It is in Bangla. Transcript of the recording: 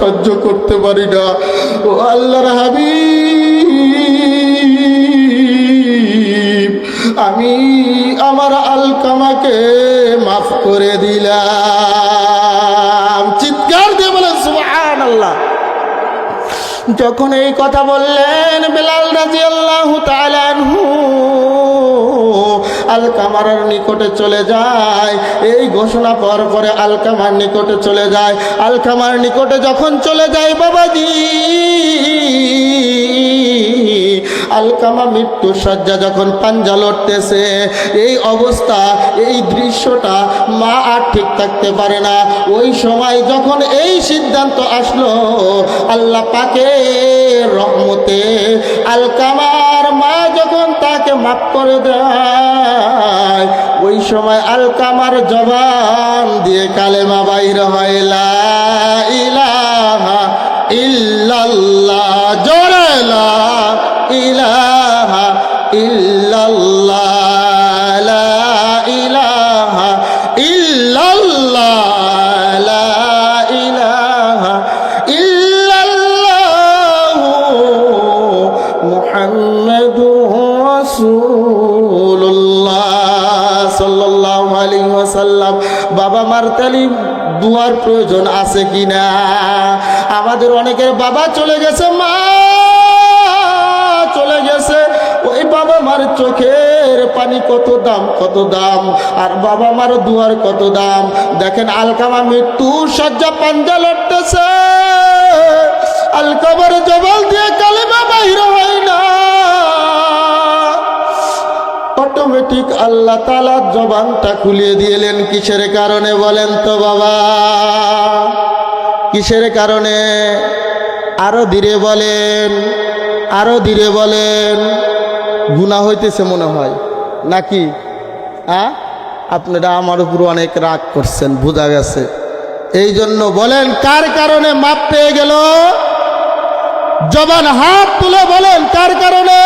সহ্য করতে পারি না। ও আল্লাহর হাবি আমি আমার আলকামাকে মাফ করে দিলাম। চিৎকার দিয়ে বলেন সুবহান আল্লাহ যখন এই কথা বললেন বেলাল রাজি আল্লাহ আলকামার নিকটে চলে যায়। এই ঘোষণা পর পরে আলকামার নিকটে চলে যায়। আলকামার নিকটে যখন চলে যায় বাবাজি, আলকামা যখন পাঞ্জা লড়তেছে, এই অবস্থা, এই দৃশ্যটা মা আর ঠিক থাকতে পারে না। ওই সময় যখন এই সিদ্ধান্ত আসলো, আল্লাহ পাকে রহমতে আলকামার মা যখন তাকে মাফ করে দেয়। ওই সময় আলকামার জবান দিয়ে কালেমা বাইর হয়, লা ইলাহা ইলাহা লা ইলাহা লা ইলাহা রাসূলুল্লাহ সাল্লাল্লাহু আলাইহি ওয়াসাল্লাম, বাবা মার তালিম দুয়ার প্রয়োজন আছে কিনা? আমাদের অনেকের বাবা চলে গেছে, মা চলে গেছে। ওই বাবা মার চোখের পানি কত দাম কত দাম? আর বাবা মার দুয়ার কত দাম? দেখেন আলকামা মৃত্যু সজ্জা পাঞ্জা লড়তেছে আলকামার জবাল অটোমেটিক আল্লাহ তালা জবানটা খুলিয়ে দিলেন কিসের কারণে বলেন তো বাবা? কিসের কারণে? আরও ধীরে বলেন, আরও ধীরে বলেন। গুণা হইতেছে মনে হয়। নাকি? হ্যাঁ আপনারা আমার উপর অনেক রাগ করছেন, বোঝা গেছে। এই জন্য বলেন, কার কারণে মাপ পেয়ে গেল? জবান হাত তুলে বলেন, কার কারণে?